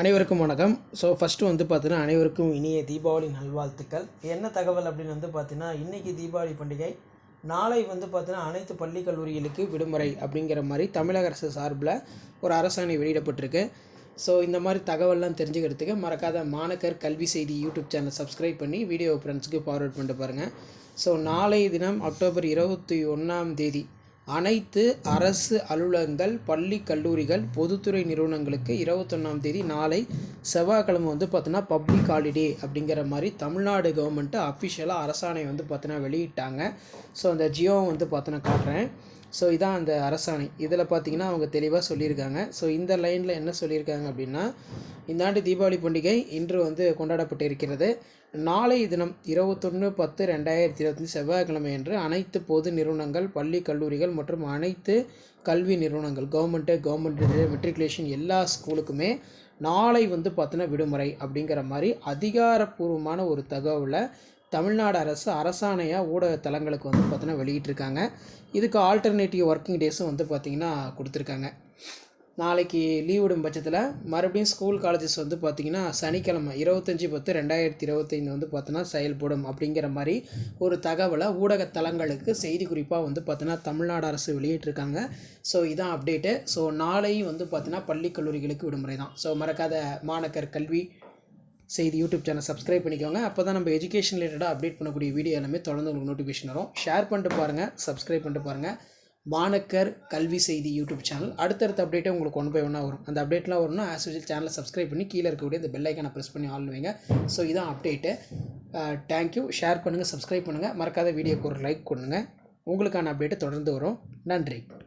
அனைவருக்கும் வணக்கம். So first வந்து பார்த்தீங்கன்னா அனைவருக்கும் இனிய தீபாவளி நல்வாழ்த்துக்கள். என்ன தகவல் அப்படின்னு வந்து பார்த்தீங்கன்னா இன்றைக்கி தீபாவளி பண்டிகை. நாளை வந்து பார்த்தீங்கன்னா அனைத்து பள்ளி கல்லூரிகளுக்கு விடுமுறை அப்படிங்கிற மாதிரி தமிழக அரசு சார்பில் ஒரு அரசாணை வெளியிடப்பட்டிருக்கு. ஸோ இந்த மாதிரி தகவல்லாம் தெரிஞ்சுக்கிறதுக்கு மறக்காத மாணக்கர் கல்வி செய்தி யூடியூப் சேனல் சப்ஸ்கிரைப் பண்ணி வீடியோ ஃப்ரெண்ட்ஸுக்கு ஃபார்வர்ட் பண்ணிட்டு பாருங்கள் ஸோ நாளை தினம் அக்டோபர் இருபத்தி ஒன்றாம் தேதி அனைத்து அரசு அலுவலகங்கள் பள்ளி கல்லூரிகள் பொதுத்துறை நிறுவனங்களுக்கு இருபத்தொன்னாம் தேதி நாளை செவ்வாய்க்கிழமை வந்து பார்த்தோன்னா பப்ளிக் ஹாலிடே அப்படிங்கிற மாதிரி தமிழ்நாடு கவர்மெண்ட்டு அஃபிஷியலாக அரசாணை வந்து பார்த்தோன்னா வெளியிட்டாங்க. ஸோ அந்த ஜியோ வந்து பார்த்தோன்னா காட்டுறேன். ஸோ இதான் அந்த அரசாணை. இதில் பார்த்தீங்கன்னா அவங்க தெளிவாக சொல்லியிருக்காங்க. ஸோ இந்த லைனில் என்ன சொல்லியிருக்காங்க அப்படின்னா இந்த ஆண்டு தீபாவளி பண்டிகை இன்று வந்து கொண்டாடப்பட்டு இருக்கிறது நாளை தினம் இருபத்தொன்று பத்து ரெண்டாயிரத்தி இருபத்தஞ்சி செவ்வாய்க்கிழமை அன்று அனைத்து பொது நிறுவனங்கள் பள்ளி கல்லூரிகள் மற்றும் அனைத்து கல்வி நிறுவனங்கள் கவர்மெண்ட்டு கவர்மெண்ட் மெட்ரிகுலேஷன் எல்லா ஸ்கூலுக்குமே நாளை வந்து பார்த்தோன்னா விடுமுறை அப்படிங்கிற மாதிரி அதிகாரப்பூர்வமான ஒரு தகவலை தமிழ்நாடு அரசு அரசாணையாக ஊடக தளங்களுக்கு வந்து பார்த்தீங்கன்னா வெளியிட்டிருக்காங்க. இதுக்கு ஆல்டர்னேட்டிவ் ஒர்க்கிங் டேஸும் வந்து பார்த்திங்கன்னா கொடுத்துருக்காங்க. நாளைக்கு லீவ் விடும் பட்சத்தில் மறுபடியும் ஸ்கூல் காலேஜஸ் வந்து பார்த்திங்கன்னா சனிக்கிழமை இருபத்தஞ்சி பத்து ரெண்டாயிரத்தி இருபத்தைந்து வந்து பார்த்தோன்னா செயல்படும் அப்படிங்கிற மாதிரி ஒரு தகவலை ஊடக தளங்களுக்கு செய்தி குறிப்பாக வந்து பார்த்தோன்னா தமிழ்நாடு அரசு வெளியிட்டிருக்காங்க. ஸோ இதான் அப்டேட்டு ஸோ நாளையும் வந்து பார்த்தீங்கன்னா பள்ளி கல்லூரிகளுக்கு விடுமுறை தான். ஸோ மறக்காத மாணக்கர் கல்வி செய்தி யூடியூப் சேனல் சப்ஸ்கிரைப் பண்ணிக்கோங்க. அப்போ தான் நம்ம எஜுகேஷன் ரிலேட்டடாக அப்டேட் பண்ணக்கூடிய வீடியோ எல்லாமே தொடர்ந்து உங்களுக்கு நோட்டிஃபிகேஷன் வரும். ஷேர் பண்ணிட்டு பாருங்கள் சப்ஸ்கிரைப் பண்ணிட்டு பாருங்கள் மாணக்கர் கல்வி செய்தி யூடியூப் சேனல். அடுத்தடுத்த அப்டேட்டே உங்களுக்கு ஒன் பை ஒன்னாக வரும். அந்த அப்டேட்லாம் வரும்னா ஆஸ் யூஷுவல் சேனலை சப்ஸ்கிரைப் பண்ணி கீழே இருக்கக்கூடிய இந்த பெல் ஐக்கானை ப்ரெஸ் பண்ணி ஆள் வைங்க. ஸோ இதான் அப்டேட்டு தேங்க்யூ ஷேர் பண்ணுங்கள் சப்ஸ்கிரைப் பண்ணுங்கள் மறக்காத வீடியோக்கு ஒரு லைக் கொடுங்க. உங்களுக்கான அப்டேட்டு தொடர்ந்து வரும். நன்றி.